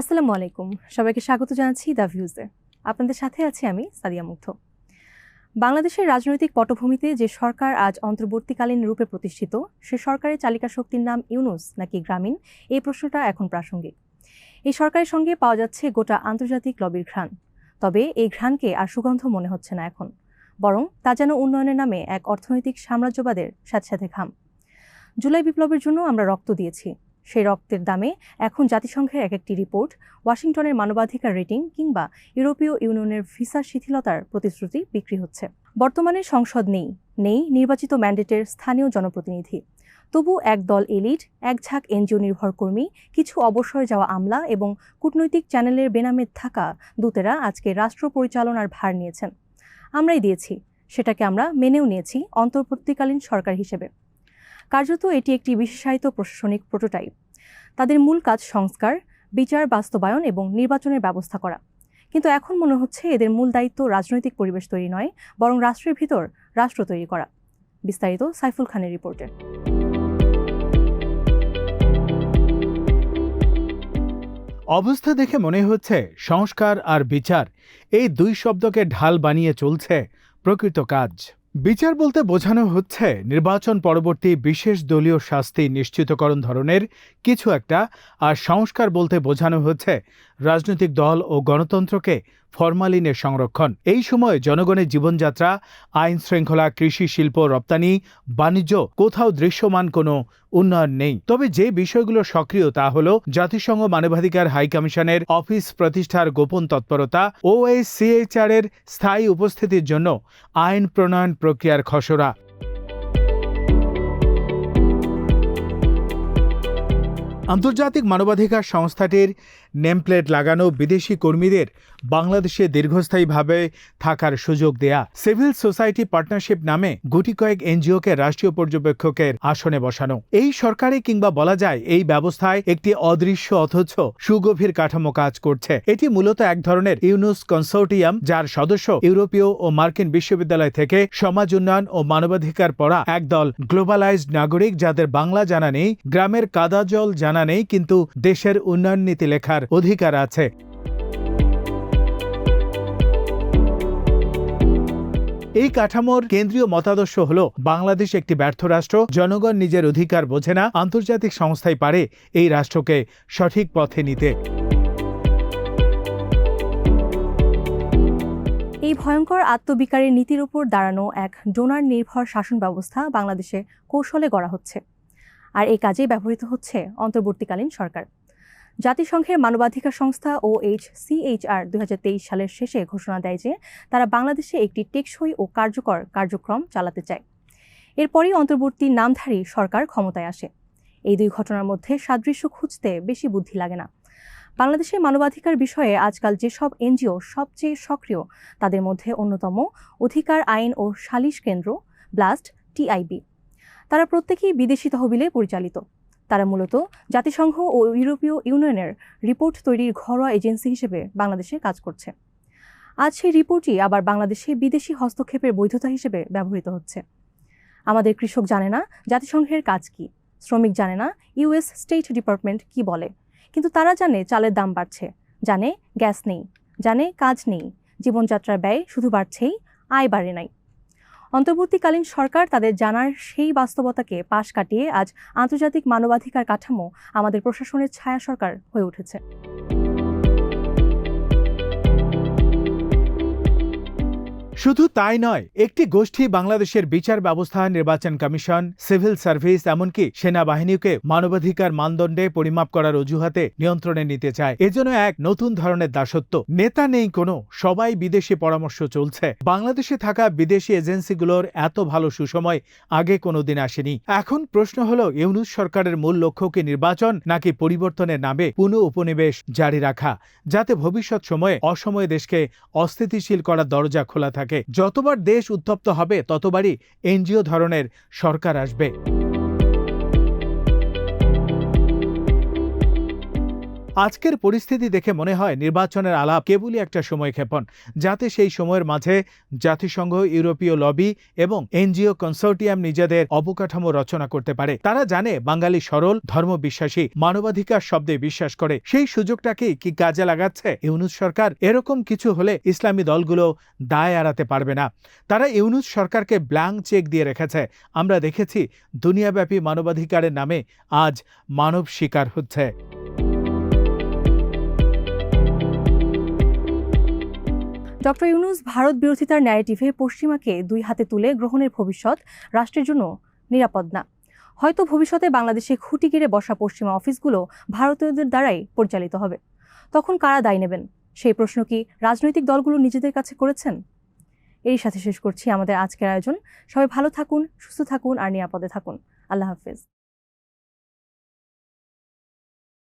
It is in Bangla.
আসসালামু আলাইকুম। সবাইকে স্বাগত জানাচ্ছি দ্য ভিউজে আপনাদের সাথে আছি আমি সাদিয়া মুগ্ধ। বাংলাদেশের রাজনৈতিক পটভূমিতে যে সরকার আজ অন্তর্বর্তীকালীন রূপে প্রতিষ্ঠিত, সে সরকারের চালিকা শক্তির নাম ইউনুস নাকি গ্রামীণ, এই প্রশ্নটা এখন প্রাসঙ্গিক। এই সরকারের সঙ্গে পাওয়া যাচ্ছে গোটা আন্তর্জাতিক লবির ঘ্রাণ। তবে এই ঘ্রাণকে আর সুগন্ধ মনে হচ্ছে না এখন। বরং তা যেন উন্নয়নের নামে এক অর্থনৈতিক সাম্রাজ্যবাদের সাথে সাথে ঘাম। জুলাই বিপ্লবের জন্য আমরা রক্ত দিয়েছি। সেই রক্তের দামে এখন জাতিসংঘের এক একটি রিপোর্ট, ওয়াশিংটনের মানবাধিকার রেটিং কিংবা ইউরোপীয় ইউনিয়নের ভিসা শিথিলতার প্রতিশ্রুতি বিক্রি হচ্ছে। বর্তমানে সংসদ নেই নেই নির্বাচিত ম্যান্ডেটের স্থানীয় জনপ্রতিনিধি। তবু এক দল এলিট, এক ঝাঁক এনজিও নির্ভর কর্মী, কিছু অবসরে যাওয়া আমলা এবং কূটনৈতিক চ্যানেলের বেনামে থাকা দূতেরা আজকে রাষ্ট্র পরিচালনার ভার নিয়েছেন। আমরাই দিয়েছি, সেটাকে আমরা মেনেও নিয়েছি অন্তর্বর্তীকালীন সরকার হিসেবে। কার্যত এটি একটি বিশেষায়িত প্রশাসনিক প্রোটোটাইপ। তাদের মূল কাজ সংস্কার, বিচার, বাস্তবায়ন এবং নির্বাচনের ব্যবস্থা করা। কিন্তু এখন মনে হচ্ছে এদের মূল দায়িত্ব রাজনৈতিক পরিবেশ তৈরি নয়, বরং রাষ্ট্রের ভিতর রাষ্ট্র তৈরি করা। বিস্তারিত সাইফুল খানের রিপোর্টে। অবস্থা দেখে মনে হচ্ছে সংস্কার আর বিচার, এই দুই শব্দকে ঢাল বানিয়ে চলছে প্রকৃত কাজ। বিচার বলতে বোঝানো হচ্ছে, নির্বাচন পরবর্তী বিশেষ দলীয় শাস্তি নিশ্চিতকরণ ধরনের কিছু একটা, আর সংস্কার বলতে বোঝানো হচ্ছে, রাজনৈতিক দল ও গণতন্ত্রকে ফরমালিনের সংরক্ষণ। এই সময় জনগণের জীবনযাত্রা আইন শৃঙ্খলা কৃষি শিল্প রপ্তানি, বাণিজ্য, কোথাও দৃশ্যমান কোনো উন্নয়ন নেই। তবে যে বিষয়গুলো সক্রিয় তা হল জাতিসংঘ মানবাধিকার হাইকমিশনের অফিস প্রতিষ্ঠার গোপন তৎপরতা ও এই সিএইচআর এর স্থায়ী উপস্থিতির জন্য আইন প্রণয়ন প্রক্রিয়ার খসড়া। আন্তর্জাতিক মানবাধিকার সংস্থাটির নেমপ্লেট লাগানো বিদেশি কর্মীদের বাংলাদেশে দীর্ঘস্থায়ীভাবে থাকার সুযোগ দেয়া। সিভিল সোসাইটি পার্টনারশিপ নামে গুটি কয়েক এনজিওকে রাষ্ট্রীয় পর্যবেক্ষকের আসনে বসানো। এই সরকারে কিংবা বলা যায় এই ব্যবস্থায় একটি অদৃশ্য অথচ সুগভীর কাঠামো কাজ করছে। এটি মূলত এক ধরনের ইউনুস কনসোর্টিয়াম যার সদস্য ইউরোপীয় ও মার্কিন বিশ্ববিদ্যালয় থেকে সমাজ উন্নয়ন ও মানবাধিকার পড়া একদল গ্লোবালাইজড নাগরিক যাদের বাংলা জানা নেই, গ্রামের কাদা জল জানা নেই, কিন্তু দেশের উন্নয়ন নীতি লেখার অধিকার আছে। এই কাঠামোর কেন্দ্রীয় মতাদর্শ হল, বাংলাদেশ একটি ব্যর্থ রাষ্ট্র, জনগণ নিজের অধিকার বোঝে না, আন্তর্জাতিক সংস্থাই পারে এই রাষ্ট্রকে সঠিক পথে নিতে। এই ভয়ঙ্কর আত্মবিকারের নীতির উপর দাঁড়ানো এক ডোনার নির্ভর শাসন ব্যবস্থা বাংলাদেশে কৌশলে গড়া হচ্ছে। আর এই কাজেই ব্যবহৃত হচ্ছে অন্তর্বর্তীকালীন সরকার। জাতিসংঘের মানবাধিকার সংস্থা ও এইচ সিএইচআর দুই হাজার তেইশ সালের শেষে ঘোষণা দেয় যে তারা বাংলাদেশে একটি টেকসই ও কার্যকর কার্যক্রম চালাতে চায়। এরপরই অন্তর্বর্তী নামধারী সরকার ক্ষমতায় আসে। এই দুই ঘটনার মধ্যে সাদৃশ্য খুঁজতে বেশি বুদ্ধি লাগে না। বাংলাদেশের মানবাধিকার বিষয়ে আজকাল যেসব এনজিও সবচেয়ে সক্রিয়, তাদের মধ্যে অন্যতম অধিকার আইন ও সালিশ কেন্দ্র, ব্লাস্ট টিআইবি তারা প্রত্যেকেই বিদেশি তহবিলে পরিচালিত। তারা মূলত জাতিসংঘ ও ইউরোপীয় ইউনিয়নের রিপোর্ট তৈরির ঘরোয়া এজেন্সি হিসেবে বাংলাদেশে কাজ করছে। আজ সেই রিপোর্টই আবার বাংলাদেশে বিদেশি হস্তক্ষেপের বৈধতা হিসেবে ব্যবহৃত হচ্ছে। আমাদের কৃষক জানে না জাতিসংঘের কাজ কি। শ্রমিক জানে না ইউএস স্টেট ডিপার্টমেন্ট কি বলে। কিন্তু তারা জানে চালের দাম বাড়ছে। জানে গ্যাস নেই। জানে কাজ নেই। জীবনযাত্রার ব্যয় শুধু বাড়ছেই, আয় বাড়ে নাই। অন্তর্বর্তীকালীন সরকার তাদের জানার সেই বাস্তবতাকে পাশ কাটিয়ে আজ আন্তর্জাতিক মানবাধিকার কাঠামো আমাদের প্রশাসনের ছায়া সরকার হয়ে উঠেছে। শুধু তাই নয়, একটি গোষ্ঠী বাংলাদেশের বিচার ব্যবস্থা, নির্বাচন কমিশন, সিভিল সার্ভিস, এমনকি সেনাবাহিনীকে মানবাধিকার মানদণ্ডে পরিমাপ করার অজুহাতে নিয়ন্ত্রণে নিতে চায়। এজন্য এক নতুন ধরনের দাসত্ব। নেতা নেই কোনো, সবাই বিদেশি পরামর্শ চলছে। বাংলাদেশে থাকা বিদেশি এজেন্সিগুলোর এত ভালো সুসময় আগে কোনোদিন আসেনি। এখন প্রশ্ন হলো, ইউনুস সরকারের মূল লক্ষ্য কি নির্বাচন, নাকি পরিবর্তনের নামে পুনঃ উপনিবেশ জারি রাখা, যাতে ভবিষ্যৎ সময়ে অসময়ে দেশকে অস্থিতিশীল করার দরজা খোলা থাকে? থাকে। যতবার দেশ উত্তপ্ত হবে ততবারই এনজিও ধরনের সরকার আসবে। আজকের পরিস্থিতি দেখে মনে হয় নির্বাচনের আলাপ কেবলই একটা সময় ক্ষেপণ, যাতে সেই সময়ের মাঝে জাতিসংঘ, ইউরোপীয় লবি এবং এনজিও কনসোর্টিয়াম নিজেদের অবকাঠামো রচনা করতে পারে। তারা জানে বাঙালি সরল, ধর্মবিশ্বাসী, মানবাধিকার শব্দে বিশ্বাস করে। সেই সুযোগটাকেই কি কাজে লাগাচ্ছে? ইউনুস সরকার এরকম কিছু হলে ইসলামী দলগুলো দায় এড়াতে পারবে না। তারা ইউনুস সরকারকে ব্ল্যাঙ্ক চেক দিয়ে রেখেছে। আমরা দেখেছি, দুনিয়াব্যাপী মানবাধিকারের নামে আজ মানব শিকার হচ্ছে। ডক্টর ইউনুস ভারত বিরোধিতার ন্যারেটিভে পশ্চিমাকে দুই হাতে তুলে গ্রহণের ভবিষ্যৎ রাষ্ট্রের জন্য নিরাপদ না। হয়তো ভবিষ্যতে বাংলাদেশে খুঁটি গিরে বসা পশ্চিমা অফিসগুলো ভারতীয়দের দ্বারাই পরিচালিত হবে। তখন কারা দায় নেবেন? সেই প্রশ্ন কি রাজনৈতিক দলগুলো নিজেদের কাছে করেছেন? এর সাথে শেষ করছি আমাদের আজকের আয়োজন। সবাই ভালো থাকুন, সুস্থ থাকুন আর নিরাপদে থাকুন। আল্লাহ হাফিজ।